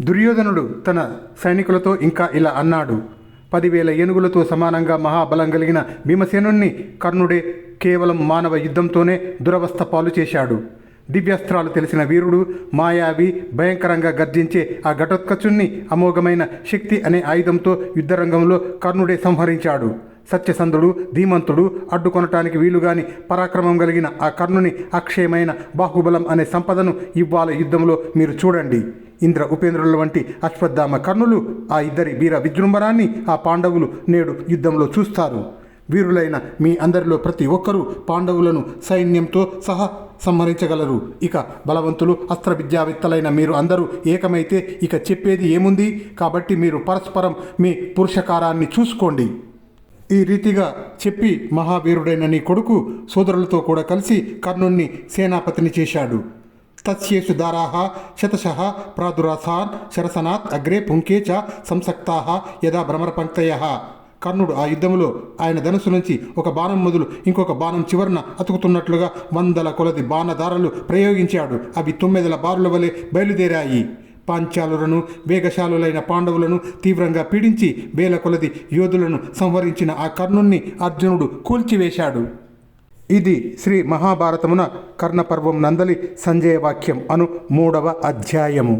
దుర్యోధనుడు తన సైనికులతో ఇంకా ఇలా అన్నాడు. పదివేల ఏనుగులతో సమానంగా మహాబలం కలిగిన భీమసేనుణ్ణి కర్ణుడే కేవలం మానవ యుద్ధంతోనే దురవస్థ పాలు చేశాడు. దివ్యాస్త్రాలు తెలిసిన వీరుడు మాయావి భయంకరంగా గర్జించే ఆ ఘటోత్కచుణ్ణి అమోఘమైన శక్తి అనే ఆయుధంతో యుద్ధరంగంలో కర్ణుడే సంహరించాడు. సత్యసంధుడు ధీమంతుడు అడ్డుకొనటానికి వీలుగాని పరాక్రమం కలిగిన ఆ కర్ణుని అక్షయమైన బాహుబలం అనే సంపదను ఇవ్వాల యుద్ధంలో మీరు చూడండి. ఇంద్ర ఉపేంద్రుల వంటి అశ్వత్థామ కర్ణులు ఆ ఇద్దరి వీర విజృంభణాన్ని ఆ పాండవులు నేడు యుద్ధంలో చూస్తారు. వీరులైన మీ అందరిలో ప్రతి ఒక్కరూ పాండవులను సైన్యంతో సహా సంహరించగలరు. ఇక బలవంతులు అస్త్ర విద్యావేత్తలైన మీరు అందరూ ఏకమైతే ఇక చెప్పేది ఏముంది? కాబట్టి మీరు పరస్పరం మీ పురుషకారాన్ని చూసుకోండి. ఈ రీతిగా చెప్పి మహావీరుడైన నీ కొడుకు సోదరులతో కూడా కలిసి కర్ణుణ్ణి సేనాపతిని చేశాడు. తస్యేషు దారాహ శతశ ప్రాదురాసాన్ శరసనాత్ అగ్రే పుంకే చ సంసక్తాహ యదా భ్రమరపంక్తయ. కర్ణుడు ఆ యుద్ధంలో ఆయన ధనుసు నుంచి ఒక బాణం మొదలు ఇంకొక బాణం చివరన అతుకుతున్నట్లుగా వందల కొలది బాణదారలు ప్రయోగించాడు. అవి తొమ్మిదల బారుల వలె బయలుదేరాయి. పాంచాలులను వేగశాలులైన పాండవులను తీవ్రంగా పీడించి వేల కొలది యోధులను సంహరించిన ఆ కర్ణుణ్ణి అర్జునుడు కూల్చివేశాడు. ఇది శ్రీ మహాభారతమున కర్ణపర్వం నందలి సంజయ వాక్యం అను మూడవ అధ్యాయము.